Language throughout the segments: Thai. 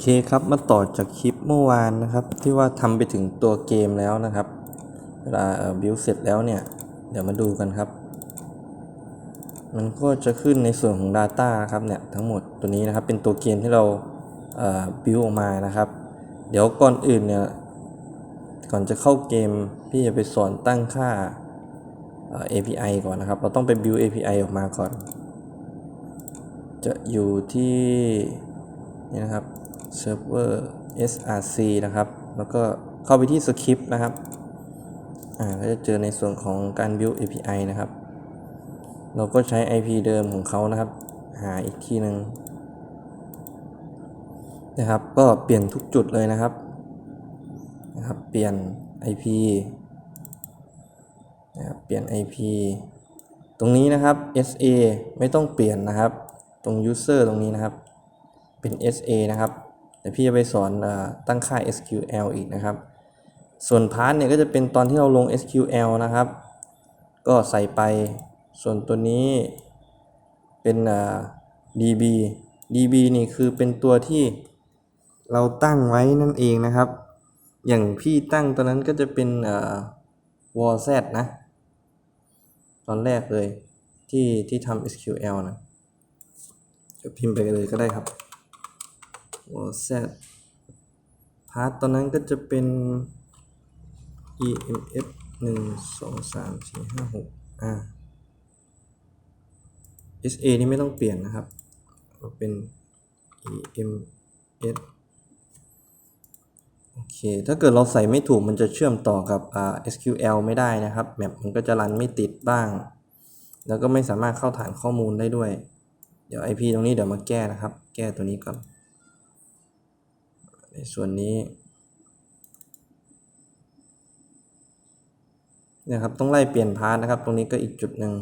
เคครับมาต่อจากคลิปเมื่อวานนะครับ ที่ว่าทำไปถึงตัวเกมแล้วนะครับ เวลาบิวเสร็จแล้วเนี่ย เดี๋ยวมาดูกันครับ มันก็จะขึ้นในส่วนของ Data นะครับเนี่ยทั้งหมดตัวนี้นะครับ เป็นตัวเกมที่เราบิวออกมานะครับ เดี๋ยวก่อนอื่นเนี่ยก่อนจะเข้าเกมพี่จะไปสอนตั้งค่า API ก่อนนะครับ เราต้องไป build API ออกมาก่อน จะอยู่ที่นี่นะครับ server src นะครับ แล้วก็เข้าไปที่สคริปต์นะครับ อ่า ก็จะเจอในส่วนของการ build API นะครับ เราก็ใช้ IP เดิมของเขานะครับ หาอีกที่หนึ่งนะครับ ก็เปลี่ยนทุกจุดเลยนะครับ นะครับ เปลี่ยน IP นะครับ เปลี่ยน IP ตรงนี้นะครับ SA ไม่ต้องเปลี่ยนนะครับ ตรง user ตรงนี้นะครับ เป็น SA นะครับ แต่พี่จะไปสอนอตั้งค่า SQL อีกนะครับ ส่วนพาร์ทเนี่ยก็จะเป็นตอนที่เราลง SQL นะครับ ก็ใส่ไปส่วนตัวนี้เป็น DB DB นี่คือเป็นตัวที่เราตั้งไว้นั่นเองนะครับ อย่างพี่ตั้งตอนนั้นก็จะเป็นเอ่อ w a r z นะ ตอนแรกเลยที่ที่ทำ SQL นะเดี๋ยวพิมพ์ไปเลยก็ได้ครับ w a r z พาร์ทตอนนั้นก็จะเป็น EMF หนึ่งสองสามสี่ห้าหกอ่า SA นี่ไม่ต้องเปลี่ยนนะครับเป็น EMS โอเค ถ้าเกิดเราใส่ไม่ถูกมันจะเชื่อมต่อกับ SQL ไม่ได้นะครับ แมปมันก็จะรันไม่ติดบ้าง แล้วก็ไม่สามารถเข้าฐานข้อมูลได้ด้วย เดี๋ยว IP ตรงนี้เดี๋ยวมาแก้นะครับ แก้ตัวนี้ก่อน ในส่วนนี้นี่ยครับต้องไล่เปลี่ยนพาร์ทนะครับ ตรงนี้ก็อีกจุดหนึ่ง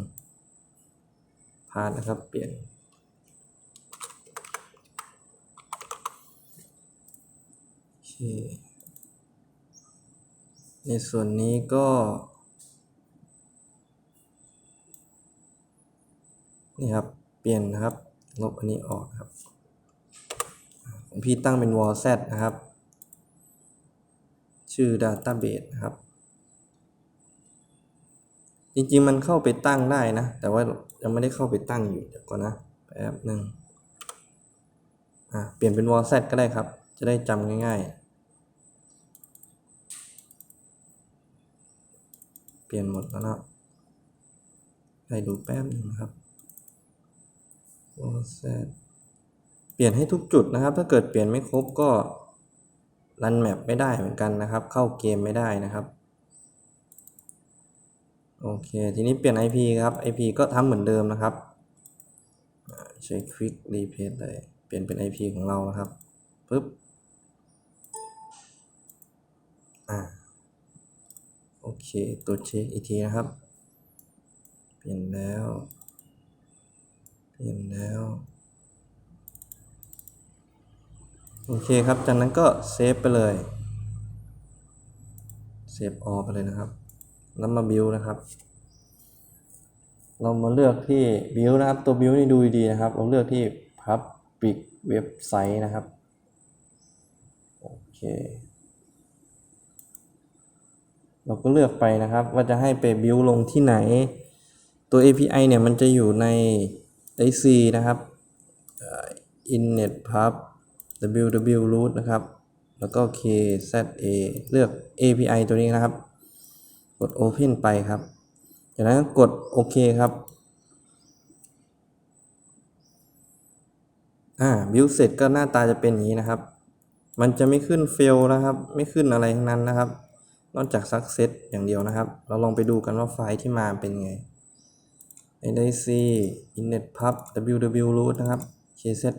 พาร์ทนะครับเปลี่ยน ในส่วนนี้ก็ นี่ครับ เปลี่ยนนะครับ ลบอันนี้ออกนะครับ พี่ตั้งเป็น wall z นะครับ ชื่อ database นะครับ จริงๆ มันเข้าไปตั้งได้นะ แต่ว่ายังไม่ได้เข้าไปตั้งอยู่เดี๋ยวก่อนนะแป๊บหนึ่งอะเปลี่ยนเป็น wall z ก็ได้ครับ จะได้จำง่ายๆ เปลี่ยนหมดแล้วนะให้ดูแป๊บหนึงนะครับ wall z เปลี่ยนให้ทุกจุดนะครับ ถ้าเกิดเปลี่ยนไม่ครบก็รันแมปไม่ได้เหมือนกันนะครับ เข้าเกมไม่ได้นะครับ โอเค ทีนี้เปลี่ยน IP ครับ IP ก็ทำเหมือนเดิมนะครับ ใช้ Quick r e p l a c เลย เปลี่ยนเป็น IP ของเรานะครับปึ๊บ อ่า โอเค ตัวเช็คอีกทีนะครับ เปลี่ยนแล้ว เปลี่ยนแล้ว โอเคครับ จากนั้นก็เซฟไปเลย เซฟออไปเลยนะครับ แล้วมาบิวนะครับ เรามาเลือกที่บิวนะครับ ตัวบิวนี่ดูดีนะครับ เราเลือกที่ Public Website นะครับ โอเค เราก็เลือกไปนะครับ ว่าจะให้ไปบิวลงที่ไหน ตัว API เนี่ยมันจะอยู่ใน IC นะครับอ่อ innet pub www root นะครับ แล้วก็ kza เลือก API ตัวนี้นะครับ กด Open ไปครับ จากนั้นกดโอเคครับ อ่าบิวเสร็จก็หน้าตาจะเป็นอย่างนี้นะครับ มันจะไม่ขึ้น fail นะครับ ไม่ขึ้นอะไรทั้งนั้นนะครับ นอกจาก success อย่างเดียวนะครับ เราลองไปดูกันว่าไฟล์ที่มาเป็นไง NIC innet pub www root นะครับ kza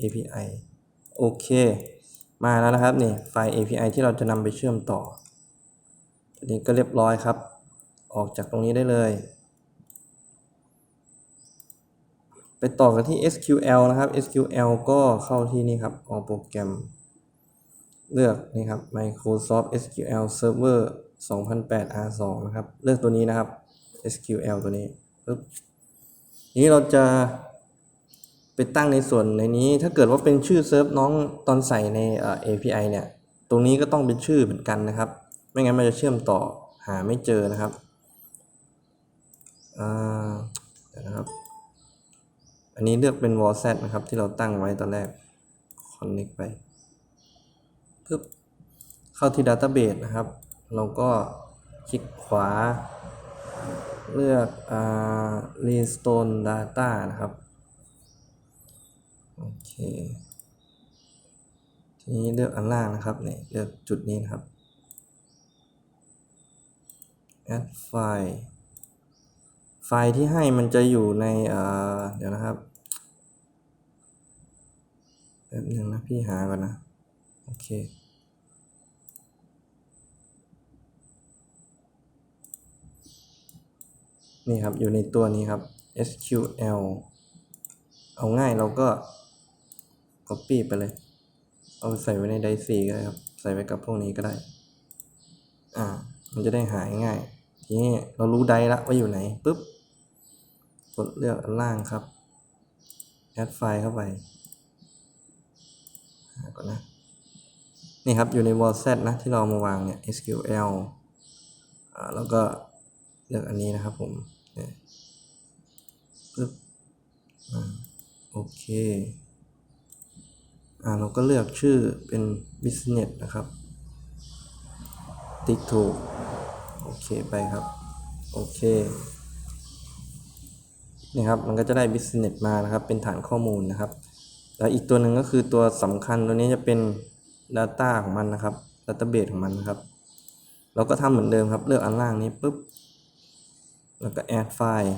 API โอเค มาแล้วนะครับนี่ไฟล์ API ที่เราจะนำไปเชื่อมต่ออันนี้ก็เรียบร้อยครับ ออกจากตรงนี้ได้เลย ไปต่อกันที่ SQL นะครับ SQL ก็เข้าที่นี่ครับออกโปรแกรม เลือกนี่ครับ Microsoft SQL Server 2008 R2 นะครับ เลือกตัวนี้นะครับ SQL ตัวนี้ปึ๊บนี้เราจะ ไปตั้งในส่วนในนี้ ถ้าเกิดว่าเป็นชื่อเซิร์ฟน้องตอนใส่ในเอ่อ API เนี่ย ตรงนี้ก็ต้องเป็นชื่อเหมือนกันนะครับ ไม่งั้นมันจะเชื่อมต่อหาไม่เจอนะครับอ่าเดี๋ยวนะครับ อันนี้เลือกเป็น wall set นะครับ ที่เราตั้งไว้ตอนแรก connect ไปปึ๊บเข้าที่ database นะครับ เราก็คลิกขวา เลือกอ่า restore data นะครับ โอเค ทีนี้เลือกอันล่างนะครับเนี่ยเลือกจุดนี้นะครับ add file ไฟล์ที่ให้มันจะอยู่ในเดี๋ยวนะครับแป๊บนึงนะพี่หาก่อนนะ โอเคนี่ครับอยู่ในตัวนี้ครับ SQL เอาง่ายเราก็ copy ไปเลย เอาใส่ไว้ในไดซีก็ได้ครับ ใส่ไว้กับพวกนี้ก็ได้ อ่า มันจะได้หายง่าย ทีนี้เรารู้ไดละว่าอยู่ไหนปุ๊บ กดเลือกอันล่างครับ add ไฟล์เข้าไปหาก่อนนะ นี่ครับอยู่ใน wall set นะที่เรามาวางเนี่ย SQL อ่า แล้วก็เลือกอันนี้นะครับผมปึ๊บอ่าโอเค เราก็เลือกชื่อเป็น business นะครับ ติ๊กถูก โอเคไปครับ โอเคนี่ครับ มันก็จะได้ business มานะครับ เป็นฐานข้อมูลนะครับ แล้วอีกตัวหนึ่งก็คือตัวสำคัญตัวนี้จะเป็น data ของมันนะครับ database ของมันนะครับ เราก็ทำเหมือนเดิมครับ เลือกอันล่างนี้ปุ๊บ แล้วก็ add file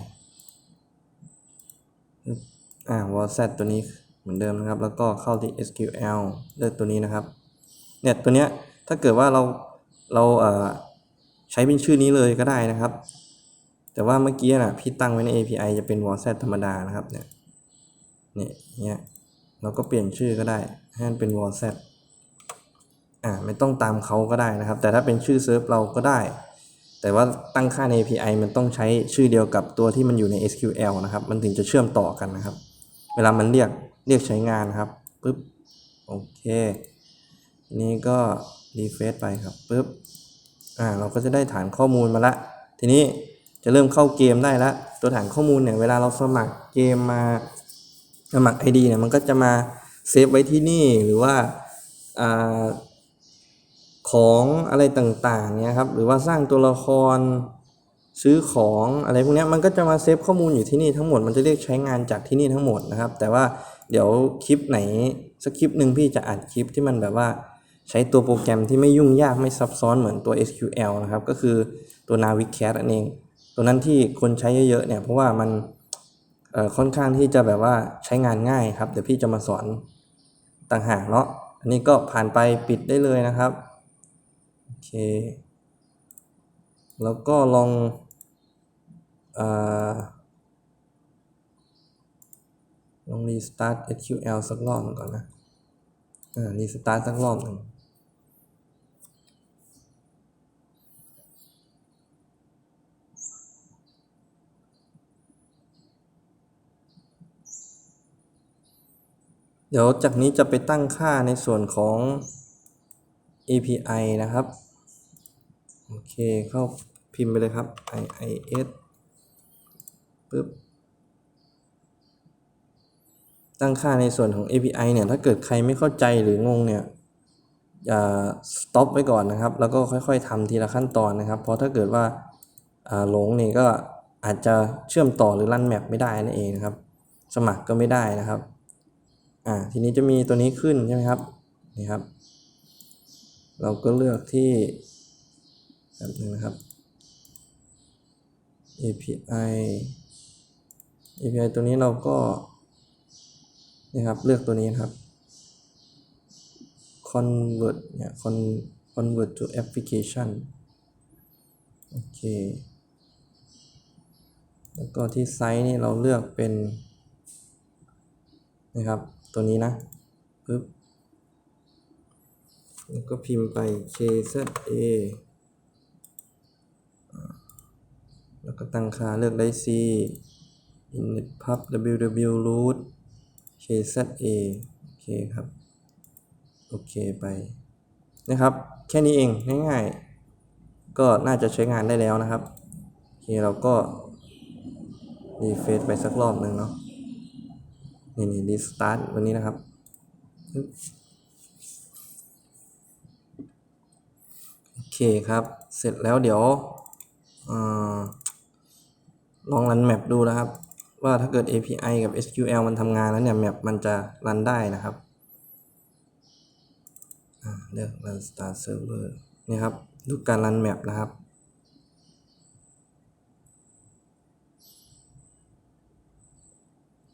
อ่า wall set ตัวนี้ มือนเดิมนะครับ แล้วก็เข้าที่ SQL เลือกตัวนี้นะครับ เนี่ยตัวเนี้ยถ้าเกิดว่าเราเราเอ่อใช้เป็นชื่อนี้เลยก็ได้นะครับ แต่ว่าเมื่อกี้นะพี่ตั้งไว้ใน API จะเป็น wall set ธรรมดานะครับเนี่ยเนี่ยเนี่ยเราก็เปลี่ยนชื่อก็ได้ให้มันเป็น wall set อ่าไม่ต้องตามเขาก็ได้นะครับ แต่ถ้าเป็นชื่อเซิร์ฟเราก็ได้ แต่ว่าตั้งค่าใน API มันต้องใช้ชื่อเดียวกับตัวที่มันอยู่ใน SQL นะครับ มันถึงจะเชื่อมต่อกันนะครับ เวลามันเรียก เรียกใช้งานครับปุ๊บโอเค นี้ก็รีเฟซไปครับปุ๊บอ่าเราก็จะได้ฐานข้อมูลมาละ ทีนี้จะเริ่มเข้าเกมได้ละตัวฐานข้อมูลเนี่ยเวลาเราสมัครเกมมาสมัคร ID เนี่ยมันก็จะมาเซฟไว้ที่นี่หรือว่าอ่าของอะไรต่างๆเนี่ยครับหรือว่าสร้างตัวละครซื้อของอะไรพวกเนี้ยมันก็จะมาเซฟข้อมูลอยู่ที่นี่ทั้งหมดมันจะเรียกใช้งานจากที่นี่ทั้งหมดนะครับ แต่ว่า เดี๋ยวคลิปไหนสักคลิปหนึ่งพี่จะอัดคลิปที่มันแบบว่าใช้ตัวโปรแกรมที่ไม่ยุ่งยากไม่ซับซ้อนเหมือนตัว SQL นะครับ ก็คือตัว Navicat นั่นเอง ตัวนั้นที่คนใช้เยอะๆเนี่ยเพราะว่ามันค่อนข้างที่จะแบบว่าใช้งานง่ายครับ เดี๋ยวพี่จะมาสอนต่างหากเนาะอันนี้ก็ผ่านไปปิดได้เลยนะครับโอเคแล้วก็ลองอา ลอง restart SQL สักรอบหนึ่งก่อนนะ อ่า restart สักรอบหนึ่งเดี๋ยวจากนี้จะไปตั้งค่าในส่วนของ API นะครับ โอเค เข้าพิมพ์ไปเลยครับ iis ปึ๊บ ตั้งค่าในส่วนของ API เนี่ย ถ้าเกิดใครไม่เข้าใจหรืองงเนี่ยอย่า stop ไว้ก่อนนะครับ แล้วก็ค่อยๆทำทีละขั้นตอนนะครับ เพราะถ้าเกิดว่าหลงนี่ก็อาจจะเชื่อมต่อหรือรันแมปไม่ได้นั่นเองนะครับ สมัครก็ไม่ได้นะครับอ่าทีนี้จะมีตัวนี้ขึ้นใช่ไหมครับนี่ครับ เราก็เลือกที่แบบนึงนะครับ API API ตัวนี้เราก็ นี่ครับ เลือกตัวนี้นะครับ convert เนี่ย convert to application โอเค แล้วก็ที่ไซส์นี่เราเลือกเป็น นะครับ ตัวนี้นะปึ๊บแล้วก็พิมพ์ไป kza แล้วก็ตั้งค่าเลือกได้ c init pub ww root KZA โอเคครับ โอเคไปนะครับ แค่นี้เองง่ายๆ ก็น่าจะใช้งานได้แล้วนะครับโอเคเราก็รีเฟซไปสักรอบหนึ่งเนาะนี่นี่รีสตาร์ทวันนี้นะครับ โอเคครับ เสร็จแล้วเดี๋ยวอลองรันแมปดูนะครับ ว่าถ้าเกิด API กับ SQL มันทำงานแล้วเนี่ยแมปมันจะรันได้นะครับเลือก run start server นี่ครับดูการรันแมปนะครับ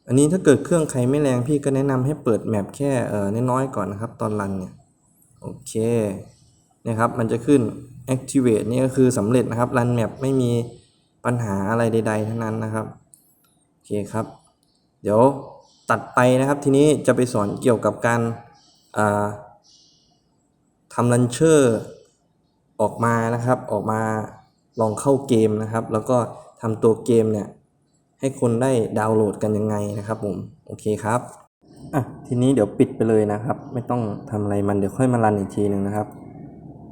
อันนี้ถ้าเกิดเครื่องใครไม่แรงพี่ก็แนะนำให้เปิดแมปแค่เอ่อน้อยๆก่อนนะครับ ตอนรันเนี่ยโอเคเนี่ยครับมันจะขึ้น activate นี่ก็คือสำเร็จนะครับรันแมปไม่มีปัญหาอะไรใดๆทั้งนั้นนะครับ เคครับ เดี๋ยวตัดไปนะครับทีนี้จะไปสอนเกี่ยวกับการาทำลันเชอร์ออกมานะครับ ออกมาลองเข้าเกมนะครับ แล้วก็ทำตัวเกมเนี่ยให้คนได้ดาวน์โหลดกันยังไงนะครับผมโอเคครับอะทีนี้เดี๋ยวปิดไปเลยนะครับ ไม่ต้องทำอะไรมันเดี๋ยวค่อยมารันอีกทีหนึ่งนะครับ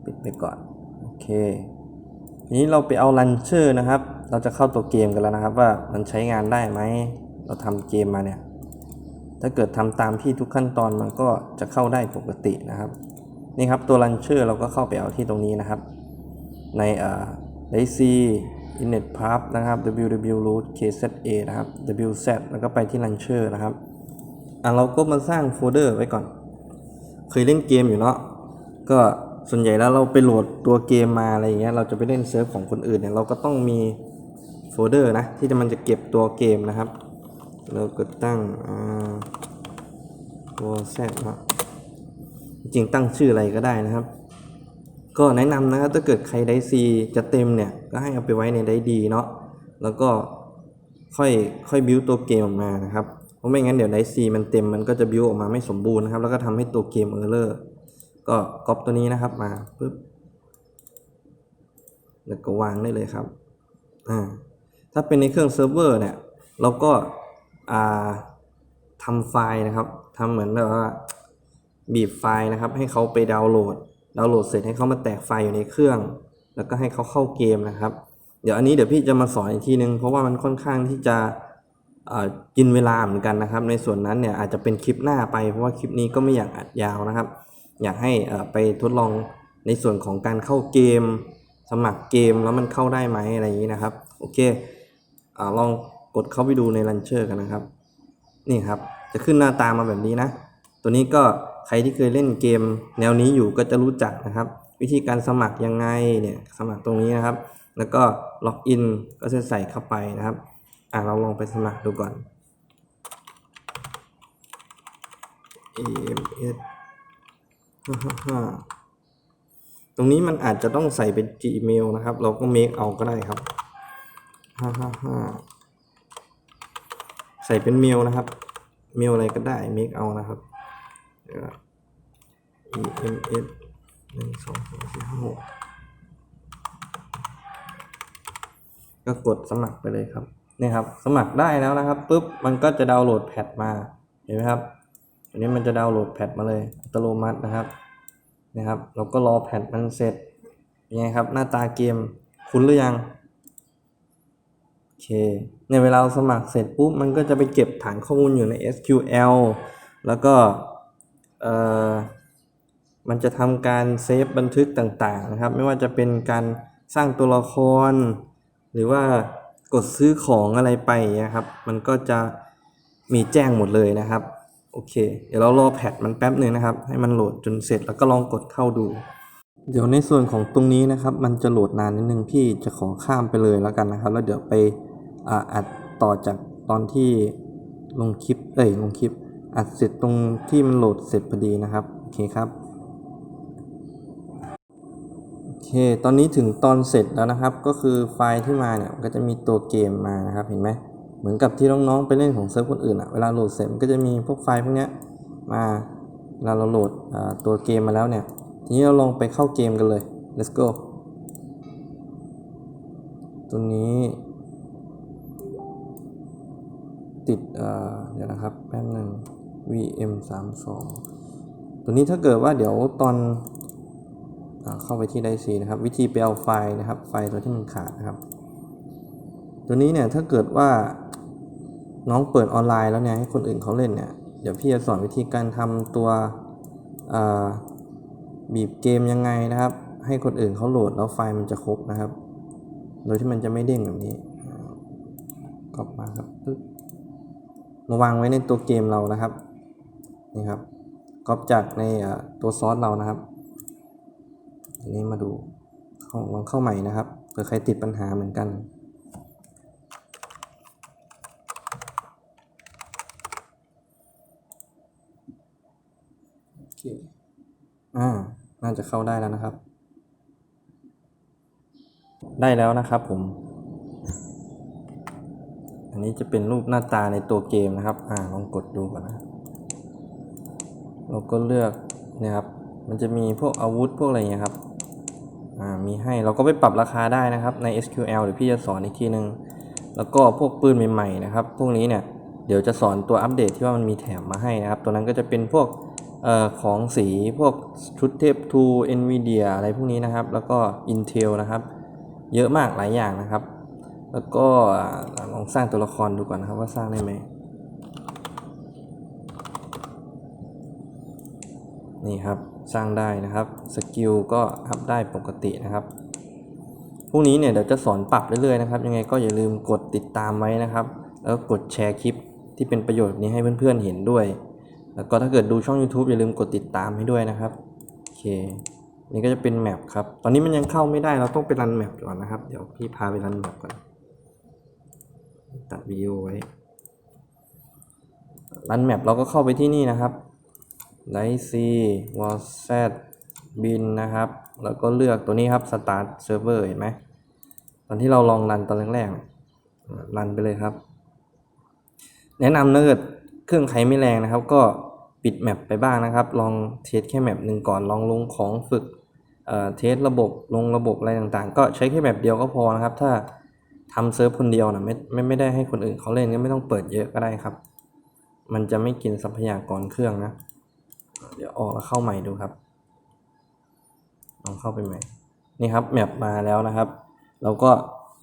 ปิดไปก่อนโอเคทีนี้เราไปเอาลันเชอร์นะครับ เราจะเข้าตัวเกมกันแล้วนะครับ ว่ามันใช้งานได้ไหม เราทำเกมมาเนี่ย ถ้าเกิดทำตามที่ทุกขั้นตอนมันก็จะเข้าได้ปกตินะครับ นี่ครับตัว launcher เราก็เข้าไปเอาที่ตรงนี้นะครับ ในเอ่อ lazy init path นะครับ www root kza นะครับ wz แล้วก็ไปที่ launcher นะครับ อะเราก็มาสร้างโฟลเดอร์ไว้ก่อน เคยเล่นเกมอยู่เนาะ ก็ส่วนใหญ่แล้วเราไปโหลดตัวเกมมาอะไรอย่างเงี้ย เราจะไปเล่นเซิร์ฟของคนอื่นเนี่ย เราก็ต้องมี โฟลเดอร์นะ ที่จะมันจะเก็บตัวเกมนะครับ เราก็ตั้งอ่าตัว z เนาะจริงตั้งชื่ออะไรก็ได้นะครับ ก็แนะนำนะครับถ้าเกิดใครได้ซีจะเต็มเนี่ย ก็ให้เอาไปไว้ในได้ดีเนาะแล้วก็ค่อยค่อยบิวตัวเกมออกมานะครับเพราะไม่งั้นเดี๋ยวไดซีมันเต็มมันก็จะบิวออกมาไม่สมบูรณ์นะครับ แล้วก็ทำให้ตัวเกมเออร์เลอร์ก็ก๊อปตัวนี้นะครับมาปุ๊บแล้วก็วางได้เลยครับอ่า ถ้าเป็นในเครื่องเซิร์ฟเวอร์เนี่ยเราก็ทำไฟล์นะครับทำเหมือนแบบว่าบีบไฟล์นะครับ ให้เขาไปดาวน์โหลด ดาวน์โหลดเสร็จให้เขามาแตกไฟล์อยู่ในเครื่อง แล้วก็ให้เขาเข้าเกมนะครับ เดี๋ยวอันนี้เดี๋ยวพี่จะมาสอนอีกทีนึง เพราะว่ามันค่อนข้างที่จะกินเวลาเหมือนกันนะครับ ในส่วนนั้นเนี่ยอาจจะเป็นคลิปหน้าไป เพราะว่าคลิปนี้ก็ไม่อยากอัดยาวนะครับ อยากให้ไปทดลองในส่วนของการเข้าเกม สมัครเกมแล้วมันเข้าได้ไหมอะไรอย่างนี้นะครับ โอเค อลองกดเข้าไปดูในลันเชอร์กันนะครับ นี่ครับ จะขึ้นหน้าตามาแบบนี้นะ ตัวนี้ก็ใครที่เคยเล่นเกมแนวนี้อยู่ก็จะรู้จักนะครับ วิธีการสมัครยังไงเนี่ยสมัครตรงนี้นะครับ แล้วก็ล็อกอินก็จะใส่เข้าไปนะครับ อะเราลองไปสมัครดูก่อน AMS ฮ่าฮ่าตรงนี้มันอาจจะต้องใส่เป็น Gmail นะครับ เราก็เมคเอาก็ได้ครับ ฮ่าฮ่าฮ่าใส่เป็นเมลนะครับ เมลอะไรก็ได้เมคเอานะครับ EMS หนึ่งสองสามสี่ห้าหกก็กดสมัครไปเลยครับนี่ครับ สมัครได้แล้วนะครับปุ๊บมันก็จะดาวน์โหลดแพทมาเห็นไหมครับอันนี้มันจะดาวน์โหลดแพทมาเลยอัตโนมัตินะครับนะครับ เราก็รอแพทมันเสร็จเป็นไงครับ หน้าตาเกมคุ้นหรือยัง เคในเวลาสมัครเสร็จปุ๊บมันก็จะไปเก็บฐานข้อมูลอยู่ใน SQL แล้วก็เอ่อมันจะทำการเซฟบันทึกต่างๆนะครับ ไม่ว่าจะเป็นการสร้างตัวละคร หรือว่ากดซื้อของอะไรไปอย่างเงี้ยครับ มันก็จะมีแจ้งหมดเลยนะครับ โอเค เดี๋ยวเรารอแพทมันแป๊บหนึ่งนะครับ ให้มันโหลดจนเสร็จแล้วก็ลองกดเข้าดู เดี๋ยวในส่วนของตรงนี้นะครับ มันจะโหลดนานนิดนึงพี่จะขอข้ามไปเลยแล้วกันนะครับ แล้วเดี๋ยวไป อ่าอัดต่อจากตอนที่ลงคลิป เอ้ย ลงคลิป อัดเสร็จตรงที่มันโหลดเสร็จพอดีนะครับ โอเคครับ โอเค ตอนนี้ถึงตอนเสร็จแล้วนะครับ ก็คือไฟล์ที่มาเนี่ยก็จะมีตัวเกมมานะครับ เห็นไหม เหมือนกับที่น้องๆไปเล่นของเซิร์ฟคนอื่นอะเวลาโหลดเสร็จมันก็จะมีพวกไฟล์พวกเนี้ยมาเวลาเราโหลดอ่าตัวเกมมาแล้วเนี่ย ทีนี้เราลองไปเข้าเกมกันเลย let's go ตัวนี้ ติดเอ่อเดี๋ยวนะครับแป๊บหนึ่ง VM 3 2ตัวนี้ถ้าเกิดว่าเดี๋ยวตอนอเข้าไปที่ไดซีนะครับ วิธีไปเอาไฟล์นะครับ ไฟล์ตัวที่มันขาดนะครับ ตัวนี้เนี่ยถ้าเกิดว่าน้องเปิดออนไลน์แล้วเนี่ยให้คนอื่นเขาเล่นเนี่ยเดี๋ยวพี่จะสอนวิธีการทำตัวบีบเกมยังไงนะครับ ให้คนอื่นเขาโหลดแล้วไฟล์มันจะครบนะครับ โดยที่มันจะไม่เด้งแบบนี้กรอบมาครับปึ๊บ มาวางไว้ในตัวเกมเรานะครับนี่ครับก๊อปจากในตัวซอสเรานะครับอันนี้มาดูข้าลองเข้าใหม่นะครับเผื่อใครติดปัญหาเหมือนกันโอเคอ่าน่าจะเข้าได้แล้วนะครับ ได้แล้วนะครับผม อันนี้จะเป็นรูปหน้าตาในตัวเกมนะครับ อ่าลองกดดูก่อนนะ เราก็เลือกนี่ยครับ มันจะมีพวกอาวุธพวกอะไรเงี้ยครับ อ่า มีให้ เราก็ไปปรับราคาได้นะครับ ใน SQL เดี๋ยวพี่จะสอนอีกทีนึง แล้วก็พวกปืนใหม่ๆนะครับ พวกนี้เนี่ย เดี๋ยวจะสอนตัวอัปเดตที่ว่ามันมีแถมมาให้นะครับ ตัวนั้นก็จะเป็นพวกเอ่อของสีพวกชุดเทพทู NVIDIA อะไรพวกนี้นะครับ แล้วก็ Intel นะครับ เยอะมากหลายอย่างนะครับ แล้วก็ลองสร้างตัวละครดูก่อนนะครับว่าสร้างได้ไหมนี่ครับสร้างได้นะครับสกิลก็อัพได้ปกตินะครับพรุ่งนี้เนี่ยเดี๋ยวจะสอนปรับเรื่อยๆนะครับ ยังไงก็อย่าลืมกดติดตามไว้นะครับ แล้วกดแชร์คลิปที่เป็นประโยชน์นี้ให้เพื่อนๆเห็นด้วย แล้วก็ถ้าเกิดดูช่อง YouTube อย่าลืมกดติดตามให้ด้วยนะครับโอเคนี่ก็จะเป็นแมปครับ ตอนนี้มันยังเข้าไม่ได้เราต้องไปรันแมปก่อนนะครับ เดี๋ยวพี่พาไปรันแมปก่อน ตัดวิดีโอไว้รันแมปเราก็เข้าไปที่นี่นะครับไลซีวอลแซดบินนะครับ แล้วก็เลือกตัวนี้ครับ Start Server เห็นไหมตอนที่เราลองรันตอนแรกๆรันไปเลยครับ แนะนำถ้าเกิดเครื่องใครไม่แรงนะครับ ก็ปิดแมปไปบ้างนะครับ ลองเทสแค่แมปหนึ่งก่อนลองลงของฝึกเเทสระบบลงระบบอะไรต่างๆ ก็ใช้แค่แมปเดียวก็พอนะครับ ถ้า ทำเซิร์ฟคนเดียวนะไม่ไม่ไม่ได้ให้คนอื่นเขาเล่นก็ไม่ต้องเปิดเยอะก็ได้ครับ มันจะไม่กินทรัพยากรเครื่องนะ เดี๋ยวออกแล้วเข้าใหม่ดูครับลองเข้าไปใหม่นี่ครับแมปมาแล้วนะครับ เราก็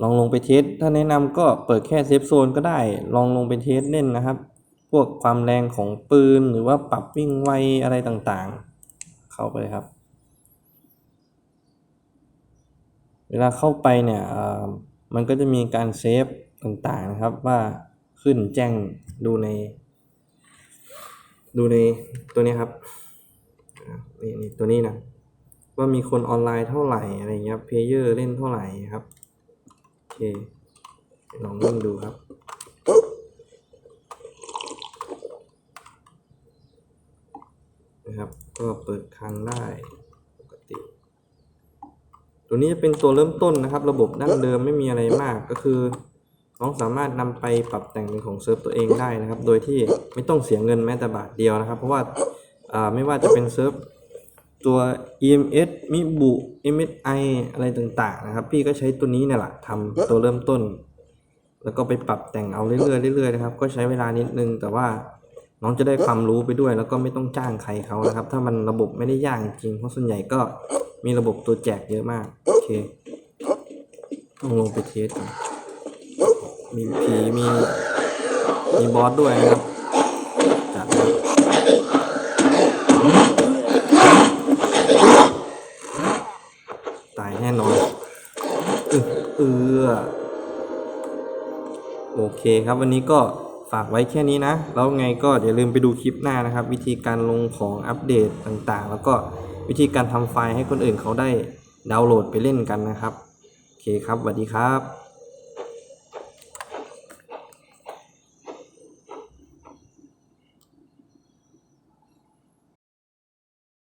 ลองลงไปเทสถ้าแนะนำก็เปิดแค่เซฟโซนก็ได้ ลองลงไปเทสเล่นนะครับ พวกความแรงของปืนหรือว่าปรับวิ่งไวอะไรต่างๆ เข้าไปเลยครับ เวลาเข้าไปเนี่ยอ่อ มันก็จะมีการเซฟต่างๆนะครับว่าขึ้นแจ้งดูใน ดูในตัวนี้ครับนี่นี่ตัวนี้นะว่ามีคนออนไลน์เท่าไหร่อะไรเงี้ยเพลเยอร์เล่นเท่าไหร่ครับโอเคลองเล่นดูครับนะครับ ก็เปิดครั้งได้ ตัวนี้จะเป็นตัวเริ่มต้นนะครับ ระบบดั้งเดิมไม่มีอะไรมากก็คือ น้องสามารถนำไปปรับแต่งเป็นของเซิร์ฟตัวเองได้นะครับ โดยที่ไม่ต้องเสียเงินแม้แต่บาทเดียวนะครับ เพราะว่าอ่าไม่ว่าจะเป็นเซิร์ฟตัว EMS มิบุ MSI อะไรต่างๆ นะครับ พี่ก็ใช้ตัวนี้เนี่ยแหละทำตัวเริ่มต้น แล้วก็ไปปรับแต่งเอาเรื่อยๆเรื่อยๆนะครับ ก็ใช้เวลานิดนึง แต่ว่าน้องจะได้ความรู้ไปด้วย แล้วก็ไม่ต้องจ้างใครเขานะครับ ถ้ามันระบบไม่ได้ยากจริงเพราะส่วนใหญ่ก็ มีระบบตัวแจกเยอะมาก โอเคต้องลงไปเทสก่อนมีผีมีมีบอสด้วยนะครับจัดครับตายแน่นอนเออเออโอเคครับวันนี้ก็ฝากไว้แค่นี้นะ แล้วไงก็อย่าลืมไปดูคลิปหน้านะครับ วิธีการลงของอัปเดตต่างๆ แล้วก็ วิธีการทำไฟล์ให้คนอื่นเขาได้ดาวน์โหลดไปเล่นกันนะครับ โอเคครับสวัสดีครับ